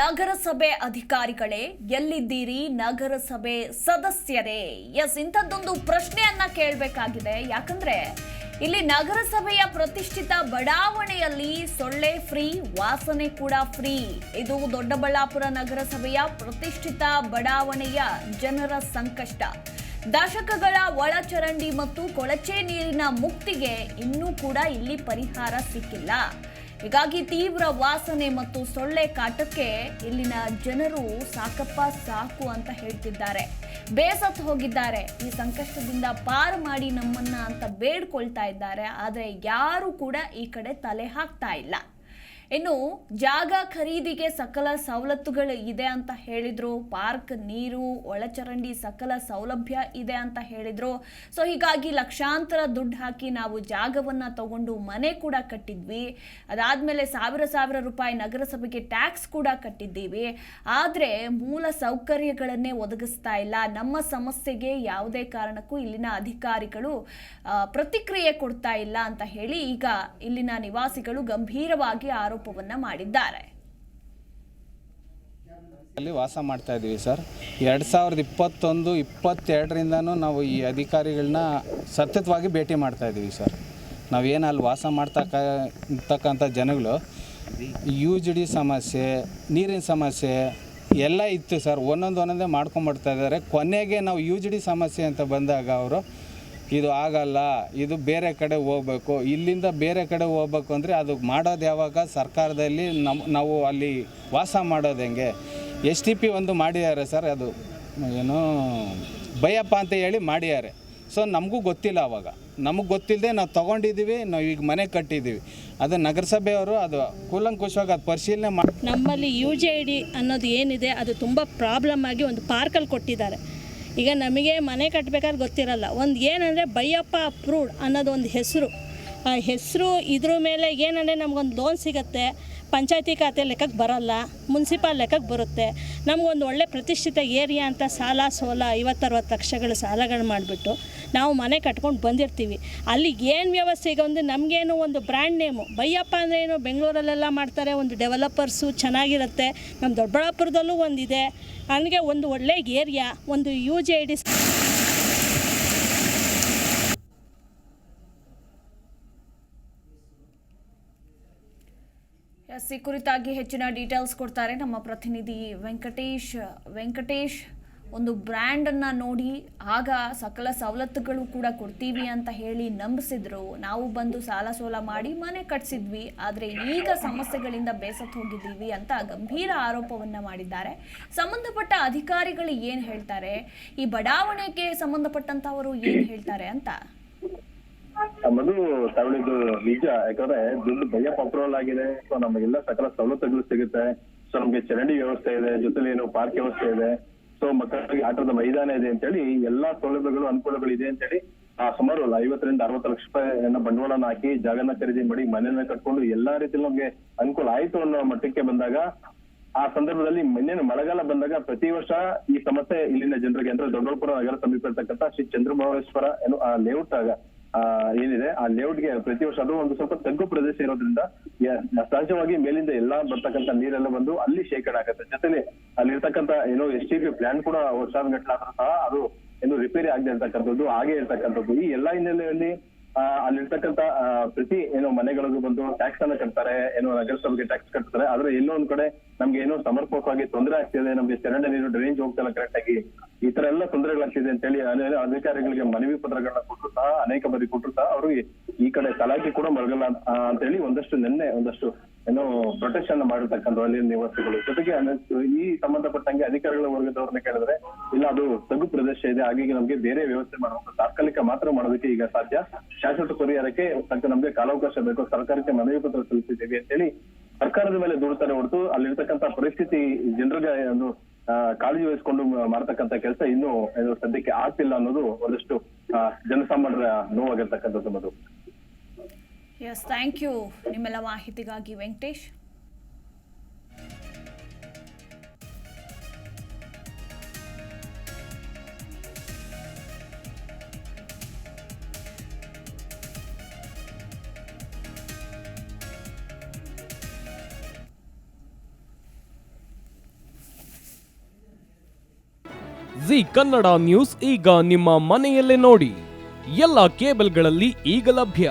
ನಗರಸಭೆ ಅಧಿಕಾರಿಗಳೇ, ಎಲ್ಲಿದ್ದೀರಿ ನಗರಸಭೆ ಸದಸ್ಯರೇ? ಎಸ್, ಇಂಥದ್ದೊಂದು ಪ್ರಶ್ನೆಯನ್ನ ಕೇಳಬೇಕಾಗಿದೆ. ಯಾಕಂದ್ರೆ, ಇಲ್ಲಿ ನಗರಸಭೆಯ ಪ್ರತಿಷ್ಠಿತ ಬಡಾವಣೆಯಲ್ಲಿ ಸೊಳ್ಳೆ ಫ್ರೀ, ವಾಸನೆ ಕೂಡ ಫ್ರೀ. ಇದು ದೊಡ್ಡಬಳ್ಳಾಪುರ ನಗರಸಭೆಯ ಪ್ರತಿಷ್ಠಿತ ಬಡಾವಣೆಯ ಜನರ ಸಂಕಷ್ಟ. ದಶಕಗಳ ಒಳಚರಂಡಿ ಮತ್ತು ಕೊಳಚೆ ನೀರಿನ ಮುಕ್ತಿಗೆ ಇನ್ನೂ ಕೂಡ ಇಲ್ಲಿ ಪರಿಹಾರ ಸಿಕ್ಕಿಲ್ಲ. ಹೀಗಾಗಿ ತೀವ್ರ ವಾಸನೆ ಮತ್ತು ಸೊಳ್ಳೆ ಕಾಟಕ್ಕೆ ಇಲ್ಲಿನ ಜನರು ಸಾಕಪ್ಪ ಸಾಕು ಅಂತ ಹೇಳ್ತಿದ್ದಾರೆ. ಬೇಸತ್ತು ಹೋಗಿದ್ದಾರೆ. ಈ ಸಂಕಷ್ಟದಿಂದ ಪಾರು ಮಾಡಿ ನಮ್ಮನ್ನ ಅಂತ ಬೇಡ್ಕೊಳ್ತಾ ಇದ್ದಾರೆ. ಆದರೆ ಯಾರು ಕೂಡ ಈ ಕಡೆ ತಲೆ ಹಾಕ್ತಾ ಇಲ್ಲ. ಇನ್ನು ಜಾಗ ಖರೀದಿಗೆ ಸಕಲ ಸವಲತ್ತುಗಳು ಇದೆ ಅಂತ ಹೇಳಿದ್ರು. ಪಾರ್ಕ್, ನೀರು, ಒಳಚರಂಡಿ ಸಕಲ ಸೌಲಭ್ಯ ಇದೆ ಅಂತ ಹೇಳಿದ್ರು. ಸೊ ಹೀಗಾಗಿ ಲಕ್ಷಾಂತರ ದುಡ್ಡು ಹಾಕಿ ನಾವು ಜಾಗವನ್ನ ತಗೊಂಡು ಮನೆ ಕೂಡ ಕಟ್ಟಿದ್ವಿ. ಅದಾದಮೇಲೆ ಸಾವಿರ ಸಾವಿರ ರೂಪಾಯಿ ನಗರಸಭೆಗೆ ಟ್ಯಾಕ್ಸ್ ಕೂಡ ಕಟ್ಟಿದ್ದೀವಿ. ಆದರೆ ಮೂಲ ಸೌಕರ್ಯಗಳನ್ನೇ ಒದಗಿಸ್ತಾ ಇಲ್ಲ. ನಮ್ಮ ಸಮಸ್ಯೆಗೆ ಯಾವುದೇ ಕಾರಣಕ್ಕೂ ಇಲ್ಲಿನ ಅಧಿಕಾರಿಗಳು ಪ್ರತಿಕ್ರಿಯೆ ಕೊಡ್ತಾ ಇಲ್ಲ ಅಂತ ಹೇಳಿ ಈಗ ಇಲ್ಲಿನ ನಿವಾಸಿಗಳು ಗಂಭೀರವಾಗಿ ಆರೋಪವನ್ನ ಮಾಡಿದ್ದಾರೆ. ಅಲ್ಲಿ ವಾಸ ಮಾಡ್ತಾ ಇದ್ದೀವಿ ಸರ್. ಎರಡು ಸಾವಿರದ ಇಪ್ಪತ್ತೊಂದು, ಇಪ್ಪತ್ತೆರಡರಿಂದನೂ ನಾವು ಈ ಅಧಿಕಾರಿಗಳನ್ನ ಸತತವಾಗಿ ಭೇಟಿ ಮಾಡ್ತಾ ಇದ್ದೀವಿ ಸರ್. ನಾವೇನು ಅಲ್ಲಿ ವಾಸ ಮಾಡ್ತಕ್ಕ ಇರ್ತಕ್ಕಂಥ ಜನಗಳು ಯು ಜಿ ಡಿ ಸಮಸ್ಯೆ, ನೀರಿನ ಸಮಸ್ಯೆ ಎಲ್ಲ ಇತ್ತು ಸರ್. ಒಂದೊಂದು ಒಂದೊಂದೇ ಮಾಡ್ಕೊಂಬರ್ತಾ ಇದ್ದಾರೆ ಕೊನೆಗೆ ನಾವು ಯು ಜಿ ಡಿ ಸಮಸ್ಯೆ ಅಂತ ಬಂದಾಗ ಅವರು ಇದು ಆಗಲ್ಲ, ಇದು ಬೇರೆ ಕಡೆ ಹೋಗ್ಬೇಕು. ಇಲ್ಲಿಂದ ಬೇರೆ ಕಡೆ ಹೋಗ್ಬೇಕು ಅಂದರೆ ಅದು ಮಾಡೋದು ಯಾವಾಗ? ಸರ್ಕಾರದಲ್ಲಿ ನಮ್ಮ ನಾವು ಅಲ್ಲಿ ವಾಸ ಮಾಡೋದು ಹೆಂಗೆ? ಎಸ್ ಟಿ ಪಿ ಒಂದು ಮಾಡಿದ್ದಾರೆ ಸರ್, ಅದು ಏನು ಭಯಪ್ಪ ಅಂತ ಹೇಳಿ ಮಾಡಿದ್ದಾರೆ. ಸೊ ನಮಗೂ ಗೊತ್ತಿಲ್ಲ ಅವಾಗ. ನಮಗೆ ಗೊತ್ತಿಲ್ಲದೆ ನಾವು ತೊಗೊಂಡಿದ್ದೀವಿ, ನಾವು ಈಗ ಮನೆ ಕಟ್ಟಿದ್ದೀವಿ. ಅದು ನಗರಸಭೆಯವರು ಅದು ಕೂಲಂಕುಷವಾಗಿ ಅದು ಪರಿಶೀಲನೆ ಮಾಡಿ ನಮ್ಮಲ್ಲಿ ಯು ಜೆ ಐ ಡಿ ಅನ್ನೋದು ಏನಿದೆ, ಅದು ತುಂಬ ಪ್ರಾಬ್ಲಮ್ ಆಗಿ ಒಂದು ಪಾರ್ಕಲ್ಲಿ ಕೊಟ್ಟಿದ್ದಾರೆ. ಈಗ ನಮಗೆ ಮನೆ ಕಟ್ಟಬೇಕಾದ್ರೆ ಗೊತ್ತಿರಲ್ಲ. ಒಂದು ಏನಂದರೆ ಬೈಯಪ್ಪ ಅಪ್ರೂವ್ಡ್ ಅನ್ನೋದು ಒಂದು ಹೆಸರು. ಆ ಹೆಸರು ಇದ್ರ ಮೇಲೆ ಏನಂದರೆ ನಮಗೊಂದು ಲೋನ್ ಸಿಗುತ್ತೆ. ಪಂಚಾಯತಿ ಖಾತೆ ಲೆಕ್ಕಕ್ಕೆ ಬರಲ್ಲ, ಮುನ್ಸಿಪಾಲ್ ಲೆಕ್ಕಕ್ಕೆ ಬರುತ್ತೆ. ನಮಗೊಂದು ಒಳ್ಳೆ ಪ್ರತಿಷ್ಠಿತ ಏರಿಯಾ ಅಂತ ಸಾಲ, ಸೋಲ, ಐವತ್ತರವತ್ತು ಲಕ್ಷಗಳು ಸಾಲಗಳು ಮಾಡಿಬಿಟ್ಟು ನಾವು ಮನೆ ಕಟ್ಕೊಂಡು ಬಂದಿರ್ತೀವಿ. ಅಲ್ಲಿ ಏನು ವ್ಯವಸ್ಥೆ ಈಗ ಒಂದು ನಮಗೇನು ಒಂದು ಬ್ರ್ಯಾಂಡ್ ನೇಮು. ಬೈಯಪ್ಪ ಅಂದರೆ ಏನು? ಬೆಂಗಳೂರಲ್ಲೆಲ್ಲ ಮಾಡ್ತಾರೆ, ಒಂದು ಡೆವಲಪರ್ಸು ಚೆನ್ನಾಗಿರುತ್ತೆ. ನಮ್ಮ ದೊಡ್ಡಬಳ್ಳಾಪುರದಲ್ಲೂ ಒಂದಿದೆ. ಹಂಗೆ ಒಂದು ಒಳ್ಳೆ ಏರಿಯಾ, ಒಂದು U J I D S ಈ ಕುರಿತಾಗಿ ಹೆಚ್ಚಿನ ಡೀಟೇಲ್ಸ್ ಕೊಡ್ತಾರೆ ನಮ್ಮ ಪ್ರತಿನಿಧಿ ವೆಂಕಟೇಶ್. ವೆಂಕಟೇಶ್, ಒಂದು ಬ್ರ್ಯಾಂಡನ್ನು ನೋಡಿ, ಆಗ ಸಕಲ ಸವಲತ್ತುಗಳು ಕೂಡ ಕೊಡ್ತೀವಿ ಅಂತ ಹೇಳಿ ನಂಬಿಸಿದ್ರು. ನಾವು ಬಂದು ಸಾಲ ಸೋಲ ಮಾಡಿ ಮನೆ ಕಟ್ಸಿದ್ವಿ. ಆದರೆ ಈಗ ಸಮಸ್ಯೆಗಳಿಂದ ಬೇಸತ್ತು ಹೋಗಿದ್ದೀವಿ ಅಂತ ಗಂಭೀರ ಆರೋಪವನ್ನು ಮಾಡಿದ್ದಾರೆ. ಸಂಬಂಧಪಟ್ಟ ಅಧಿಕಾರಿಗಳು ಏನು ಹೇಳ್ತಾರೆ? ಈ ಬಡಾವಣೆಗೆ ಸಂಬಂಧಪಟ್ಟಂಥವರು ಏನು ಹೇಳ್ತಾರೆ ಅಂತ? ಮಧು ತಗೊಳ್ಳಿದ್ದು ನಿಜ. ಯಾಕಂದ್ರೆ ದುಡ್ಡು ಭಯ ಪಾಪ್ರೋಲ್ ಆಗಿದೆ. ಸೊ ನಮಗೆಲ್ಲ ಸಕಲ ಸವಲತ್ತುಗಳು ಸಿಗುತ್ತೆ. ಸೊ ನಮ್ಗೆ ಚರಂಡಿ ವ್ಯವಸ್ಥೆ ಇದೆ. ಜೊತೆಲಿ ಏನು ಪಾರ್ಕ್ ವ್ಯವಸ್ಥೆ ಇದೆ. ಸೊ ಮಕ್ಕಳಿಗೆ ಆಟದ ಮೈದಾನ ಇದೆ ಅಂತ ಹೇಳಿ ಎಲ್ಲಾ ಸೌಲಭ್ಯಗಳು ಅನುಕೂಲಗಳು ಇದೆ ಅಂತೇಳಿ, ಆ, ಸುಮಾರು ಐವತ್ತರಿಂದ ಅರವತ್ತು ಲಕ್ಷ ರೂಪಾಯಿಯನ್ನ ಬಂಡವಾಳನ ಹಾಕಿ ಜಾಗನ ಖರೀದಿ ಮಾಡಿ ಮನೆಯನ್ನ ಕಟ್ಕೊಂಡು ಎಲ್ಲಾ ರೀತಿಯಲ್ಲಿ ನಮ್ಗೆ ಅನುಕೂಲ ಆಯ್ತು ಅನ್ನೋ ಮಟ್ಟಕ್ಕೆ ಬಂದಾಗ, ಆ ಸಂದರ್ಭದಲ್ಲಿ ಮನೆಯನ್ನು ಮಳೆಗಾಲ ಬಂದಾಗ ಪ್ರತಿ ವರ್ಷ ಈ ಸಮಸ್ಯೆ ಇಲ್ಲಿನ ಜನರಿಗೆ, ಅಂದ್ರೆ ದೊಡ್ಡಪುರ ನಗರ ಸಮೀಪ ಇರ್ತಕ್ಕಂಥ ಶ್ರೀ ಚಂದ್ರಮೌಳೇಶ್ವರ ಏನು ಆ ಲೇಔಟ್ ಆಗ ಏನಿದೆ? ಆ ಲೇಔಟ್ಗೆ ಪ್ರತಿ ವರ್ಷ ಅದು ಒಂದು ಸ್ವಲ್ಪ ತಗ್ಗು ಪ್ರದೇಶ ಇರೋದ್ರಿಂದ ಸಹಜವಾಗಿ ಮೇಲಿಂದ ಎಲ್ಲಾ ಬರ್ತಕ್ಕಂತ ನೀರೆಲ್ಲ ಬಂದು ಅಲ್ಲಿ ಶೇಖರಣೆ ಆಗುತ್ತೆ. ಜೊತೆಲಿ ಅಲ್ಲಿರ್ತಕ್ಕಂಥ ಏನೋ ಎಸ್ ಟಿ ಪಿ ಪ್ಲಾನ್ ಕೂಡ ವರ್ಷಾನುಗಟ್ಲೆ ಆದ್ರೂ ಸಹ ಅದು ಏನು ರಿಪೇರಿ ಆಗದೆ ಇರ್ತಕ್ಕಂಥದ್ದು, ಹಾಗೆ ಇರ್ತಕ್ಕಂಥದ್ದು. ಈ ಎಲ್ಲಾ ಹಿನ್ನೆಲೆಯಲ್ಲಿ ಆ, ಪ್ರತಿ ಏನೋ ಮನೆಗಳಿಗೂ ಬಂದು ಟ್ಯಾಕ್ಸ್ ಅನ್ನ ಕಟ್ತಾರೆ ಏನೋ ನಗರಸಭೆಗೆ ಟ್ಯಾಕ್ಸ್ ಕಟ್ತಾರೆ ಆದ್ರೆ ಇನ್ನೊಂದ್ ಕಡೆ ನಮ್ಗೆ ಏನೋ ಸಮರ್ಪಕವಾಗಿ ತೊಂದರೆ ಆಗ್ತಿದೆ ನಮ್ಗೆ ಚರಂಡಿ ನೀರು ಡ್ರೈನೇಜ್ ಹೋಗ್ತಲ್ಲ ಕರೆಕ್ಟ್ ಆಗಿ ಈ ತರ ಎಲ್ಲ ತೊಂದರೆಗಳಾಗ್ತಿದೆ ಅಂತ ಹೇಳಿ ಅಧಿಕಾರಿಗಳಿಗೆ ಮನವಿ ಪತ್ರಗಳನ್ನ ಕೊಟ್ಟರು ಸಹ ಅನೇಕ ಬಾರಿ ಕೊಟ್ಟರು ಸಹ ಅವರು ಈ ಕಡೆ ತಲಾಖೆ ಕೂಡ ಮರಗಲ್ಲ ಅಂತ ಹೇಳಿ ಒಂದಷ್ಟು ನಿನ್ನೆ ಒಂದಷ್ಟು ಏನೋ ಪ್ರೊಟೆಕ್ಷನ್ ಮಾಡಿರ್ತಕ್ಕಂಥ ಅಲ್ಲಿ ನಿವಾಸಿಗಳು. ಜೊತೆಗೆ ಈ ಸಂಬಂಧಪಟ್ಟಂಗೆ ಅಧಿಕಾರಿಗಳ ವರ್ಗದವ್ರನ್ನ ಕೇಳಿದ್ರೆ, ಇಲ್ಲ ಅದು ತಗ್ಗು ಪ್ರದೇಶ ಇದೆ, ಹಾಗಾಗಿ ನಮ್ಗೆ ಬೇರೆ ವ್ಯವಸ್ಥೆ ಮಾಡಬೇಕು ತಾತ್ಕಾಲಿಕ ಮಾತ್ರ ಮಾಡೋದಕ್ಕೆ ಈಗ ಸಾಧ್ಯ. ಶಾಶ್ವತ ಪರಿಹಾರಕ್ಕೆ ತಕ್ಕ ನಮ್ಗೆ ಕಾಲಾವಕಾಶ ಬೇಕು, ಸರ್ಕಾರಕ್ಕೆ ಮನವಿ ಪತ್ರ ಸಲ್ಲಿಸಿದ್ದೀವಿ ಅಂತೇಳಿ ಸರ್ಕಾರದ ಮೇಲೆ ದೂಡ್ತಾರೆ ಹೊರತು ಅಲ್ಲಿರ್ತಕ್ಕಂಥ ಪರಿಸ್ಥಿತಿ ಜನರಿಗೆ ಒಂದು ಕಾಳಜಿ ವಹಿಸಿಕೊಂಡು ಮಾಡ್ತಕ್ಕಂಥ ಕೆಲಸ ಇನ್ನೂ ಸದ್ಯಕ್ಕೆ ಆಗ್ತಿಲ್ಲ ಅನ್ನೋದು ಒಂದಷ್ಟು ಜನಸಾಮಾನ್ಯರ ನೋವಾಗಿರ್ತಕ್ಕಂಥದ್ದು ಮಧು ಎಸ್ ಥ್ಯಾಂಕ್ ಯು ನಿಮ್ಮೆಲ್ಲ ಮಾಹಿತಿಗಾಗಿ ವೆಂಕಟೇಶ್. ಜಿ ಕನ್ನಡ ನ್ಯೂಸ್ ಈಗ ನಿಮ್ಮ ಮನೆಯಲ್ಲೇ ನೋಡಿ. ಎಲ್ಲ ಕೇಬಲ್ಗಳಲ್ಲಿ ಈಗ ಲಭ್ಯ.